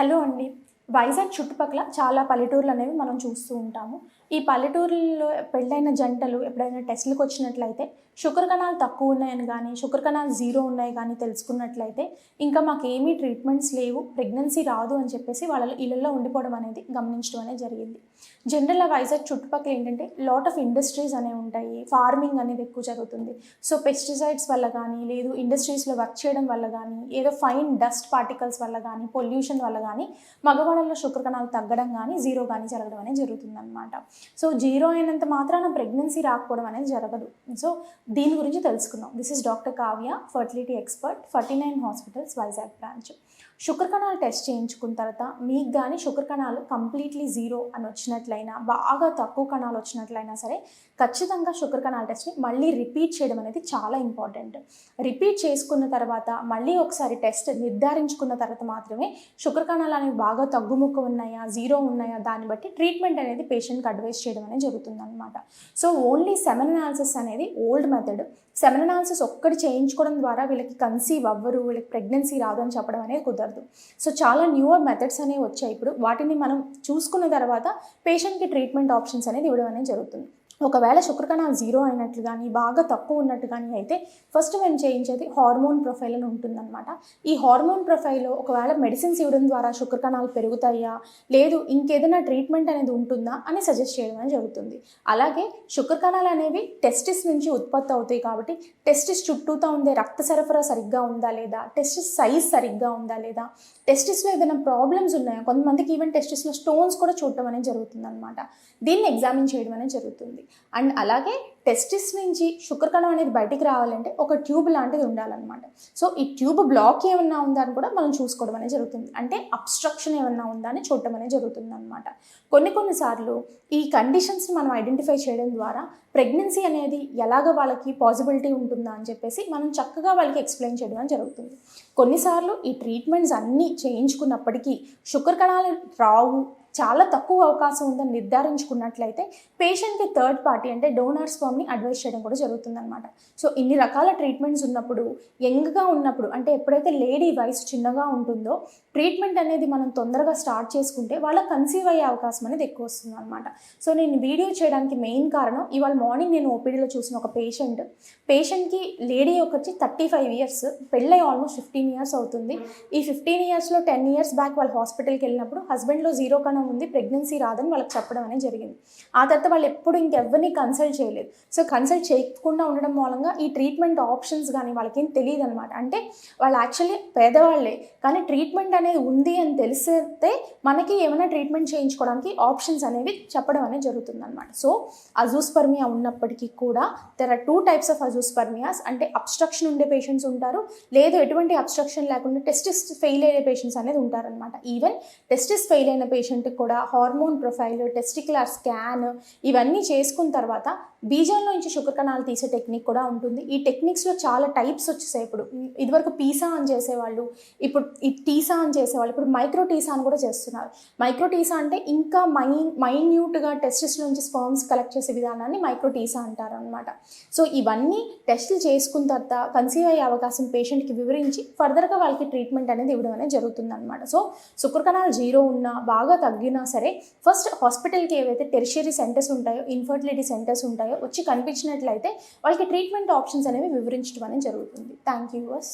Hello అండి. వైజాగ్ చుట్టుపక్కల చాలా పల్లెటూర్లు అనేవి మనం చూస్తూ ఉంటాము. ఈ పల్లెటూర్లలో పెళ్ళైన జంటలు ఎప్పుడైనా టెస్ట్లకు వచ్చినట్లయితే షుగర్ కణాలు తక్కువ ఉన్నాయని కానీ షుగర్ కణాలు జీరో ఉన్నాయి కానీ తెలుసుకున్నట్లయితే ఇంకా మాకు ఏమీ ట్రీట్మెంట్స్ లేవు ప్రెగ్నెన్సీ రాదు అని చెప్పేసి వాళ్ళ ఇళ్ళల్లో ఉండిపోవడం అనేది గమనించడం అనేది జరిగింది. జనరల్గా వైజాగ్ చుట్టుపక్కల ఏంటంటే లాట్ ఆఫ్ ఇండస్ట్రీస్ అనేవి ఉంటాయి ఫార్మింగ్ అనేది ఎక్కువ జరుగుతుంది. సో పెస్టిసైడ్స్ వల్ల కానీ లేదు ఇండస్ట్రీస్లో వర్క్ చేయడం వల్ల కానీ ఏదో ఫైన్ డస్ట్ పార్టికల్స్ వల్ల కానీ పొల్యూషన్ వల్ల కానీ మగవాళ్ళలో శుక్ర కణాలు తగ్గడం కానీ జీరో కానీ జరగడం అనేది జరుగుతుందన్నమాట. సో జీరో అయినంత మాత్రాన ప్రెగ్నెన్సీ రాకపోవడం అనేది జరగదు. సో దీని గురించి తెలుసుకుందాం. This is doctor Kavya fertility expert forty nine hospitals Vizag branch శుక్ర కణాలు టెస్ట్ చేయించుకున్న తర్వాత మీకు కానీ శుక్ర కణాలు కంప్లీట్లీ జీరో అని వచ్చినట్లయినా బాగా తక్కువ కణాలు వచ్చినట్లయినా సరే ఖచ్చితంగా శుక్ర కణాల టెస్ట్ని మళ్ళీ రిపీట్ చేయడం అనేది చాలా ఇంపార్టెంట్ రిపీట్ చేసుకున్న తర్వాత మళ్ళీ ఒకసారి టెస్ట్ నిర్ధారించుకున్న తర్వాత మాత్రమే శుక్ర కణాలు అనేవి బాగా తగ్గుముక్కు ఉన్నాయా జీరో ఉన్నాయా దాన్ని బట్టి ట్రీట్మెంట్ అనేది పేషెంట్కి అడ్వైస్ చేయడం అనేది జరుగుతుంది అనమాట సో ఓన్లీ సెమెన్ అనాలిసిస్ అనేది ఓల్డ్ మెథడ్ సెమెన్ అనాలిసిస్ ఒక్కటి చేయించుకోవడం ద్వారా వీళ్ళకి కన్సీవ్ అవ్వరు వీళ్ళకి ప్రెగ్నెన్సీ రాదు అని చెప్పడం అనేది కుదరదు. సో చాలా న్యూవర్ మెథడ్స్ అనేవి వచ్చాయి. ఇప్పుడు వాటిని మనం చూసుకున్న తర్వాత పేషెంట్కి ట్రీట్మెంట్ ఆప్షన్స్ అనేది ఇవ్వడం అనేది జరుగుతుంది. ఒకవేళ శుక్రకణాలు జీరో అయినట్లు కానీ బాగా తక్కువ ఉన్నట్టు కానీ అయితే ఫస్ట్ మేము చేయించేది హార్మోన్ ప్రొఫైల్ అని ఉంటుందన్నమాట. ఈ హార్మోన్ ప్రొఫైల్లో ఒకవేళ మెడిసిన్స్ ఇవ్వడం ద్వారా శుక్రకణాలు పెరుగుతాయా? లేదు ఇంకేదైనా ట్రీట్మెంట్ అనేది ఉంటుందా? అని సజెస్ట్ చేయడం అనేది జరుగుతుంది. అలాగే శుక్రకణాలు అనేవి టెస్టిస్ నుంచి ఉత్పత్తి అవుతాయి కాబట్టి టెస్టిస్ చుట్టూతా ఉండే రక్త సరఫరా సరిగ్గా ఉందా లేదా? టెస్టిస్ సైజ్ సరిగ్గా ఉందా లేదా? టెస్టిస్లో ఏదైనా ప్రాబ్లమ్స్ ఉన్నాయా? కొంతమందికి ఈవెన్ టెస్టిస్లో స్టోన్స్ కూడా చూడటం అనేది జరుగుతుంది అనమాట దీన్ని ఎగ్జామిన్ చేయడం అనేది జరుగుతుంది. అండ్ అలాగే టెస్టిస్ నుంచి శుక్రకణం అనేది బయటికి రావాలంటే ఒక ట్యూబ్ లాంటిది ఉండాలన్నమాట. సో ఈ ట్యూబ్ బ్లాక్ ఏమన్నా ఉందా అని కూడా మనం చూసుకోవడం అనేది జరుగుతుంది. అంటే అబ్స్ట్రక్షన్ ఏమన్నా ఉందా అని చూడటం అనేది జరుగుతుంది అనమాట కొన్ని కొన్నిసార్లు ఈ కండిషన్స్ని మనం ఐడెంటిఫై చేయడం ద్వారా ప్రెగ్నెన్సీ అనేది ఎలాగ వాళ్ళకి పాసిబిలిటీ ఉంటుందా అని చెప్పేసి మనం చక్కగా వాళ్ళకి ఎక్స్ప్లెయిన్ చేయడం జరుగుతుంది. కొన్నిసార్లు ఈ ట్రీట్మెంట్స్ అన్నీ చేయించుకున్నప్పటికీ శుక్రకణాలు రావు చాలా తక్కువ అవకాశం ఉందని నిర్ధారించుకున్నట్లయితే పేషెంట్కి థర్డ్ పార్టీ అంటే డోనర్స్ స్పర్మ్ని అడ్వైస్ చేయడం కూడా జరుగుతుందన్నమాట. సో ఇన్ని రకాల ట్రీట్మెంట్స్ ఉన్నప్పుడు యంగ్గా ఉన్నప్పుడు అంటే ఎప్పుడైతే లేడీ వయసు చిన్నగా ఉంటుందో ట్రీట్మెంట్ అనేది మనం తొందరగా స్టార్ట్ చేసుకుంటే వాళ్ళకి కన్సీవ్ అయ్యే అవకాశం అనేది ఎక్కువ వస్తుంది అనమాట సో నేను వీడియో చేయడానికి మెయిన్ కారణం ఇవాళ మార్నింగ్ నేను ఓపీడీలో చూసిన ఒక పేషెంట్. పేషెంట్కి లేడీ వచ్చి థర్టీ ఫైవ్ ఇయర్స్ పెళ్ళై ఆల్మోస్ట్ ఫిఫ్టీన్ ఇయర్స్ అవుతుంది. ఈ ఫిఫ్టీన్ ఇయర్స్లో టెన్ ఇయర్స్ బ్యాక్ వాళ్ళ హాస్పిటల్కి వెళ్ళినప్పుడు హస్బెండ్లో జీరో కన్నా ఉంది ప్రెగ్నెన్సీ రాదని వాళ్ళకి చెప్పడం అనేది జరిగింది. ఆ తర్వాత వాళ్ళు ఎప్పుడు ఇంకెవరిని కన్సల్ట్ చేయలేదు. సో కన్సల్ట్ చేయకుండా ఉండడం మూలంగా ఈ ట్రీట్మెంట్ ఆప్షన్స్ కానీ వాళ్ళకేం తెలియదు అనమాట అంటే వాళ్ళు యాక్చువల్లీ పేదవాళ్ళే కానీ ట్రీట్మెంట్ అనేది ఉంది అని తెలిస్తే మనకి ఏమైనా ట్రీట్మెంట్ చేయించుకోవడానికి ఆప్షన్స్ అనేవి చెప్పడం అనేది జరుగుతుంది అనమాట సో అజూస్పర్మియా ఉన్నప్పటికీ కూడా there are two types of azoospermias. అంటే అబ్స్ట్రక్షన్ ఉండే పేషెంట్స్ ఉంటారు లేదు ఎటువంటి అబ్స్ట్రక్షన్ లేకుండా టెస్టిస్ ఫెయిల్ అయ్యే పేషెంట్స్ అనేది ఉంటారనమాట ఈవెన్ టెస్టిస్ ఫెయిల్ అయిన పేషెంట్ పేషెంట్కి కూడా హార్మోన్ ప్రొఫైల్ టెస్టికులర్ స్కాన్ ఇవన్నీ చేసుకున్న తర్వాత బీజంలో నుంచి షుగర్ కణాలు తీసే టెక్నిక్ కూడా ఉంటుంది. ఈ టెక్నిక్స్లో చాలా టైప్స్ వచ్చేసాయి. ఇప్పుడు ఇదివరకు పీసా అని చేసేవాళ్ళు ఇప్పుడు ఈ టీసా అని చేసేవాళ్ళు ఇప్పుడు మైక్రో టీసా అని కూడా చేస్తున్నారు. మైక్రో టీసా అంటే ఇంకా మై మైన్యూట్గా టెస్టిస్ నుంచి స్పర్మ్స్ కలెక్ట్ చేసే విధానాన్ని మైక్రో టీసా అంటారు అనమాట సో ఇవన్నీ టెస్టులు చేసుకున్న తర్వాత కన్సీవ్ అయ్యే అవకాశం పేషెంట్కి వివరించి ఫర్దర్గా వాళ్ళకి ట్రీట్మెంట్ అనేది ఇవ్వడం అనేది జరుగుతుంది అనమాట సో శుక్రకణాలు జీరో ఉన్నా బాగా తగ్గినా సరే ఫస్ట్ హాస్పిటల్కి ఏవైతే టెరిషరీ సెంటర్స్ ఉంటాయో ఇన్ఫర్టిలిటీ సెంటర్స్ ఉంటాయో వచ్చి కనిపించినట్లయితే వాళ్ళకి ట్రీట్మెంట్ ఆప్షన్స్ అనేవి వివరించడం అనేది జరుగుతుంది. Thank you verse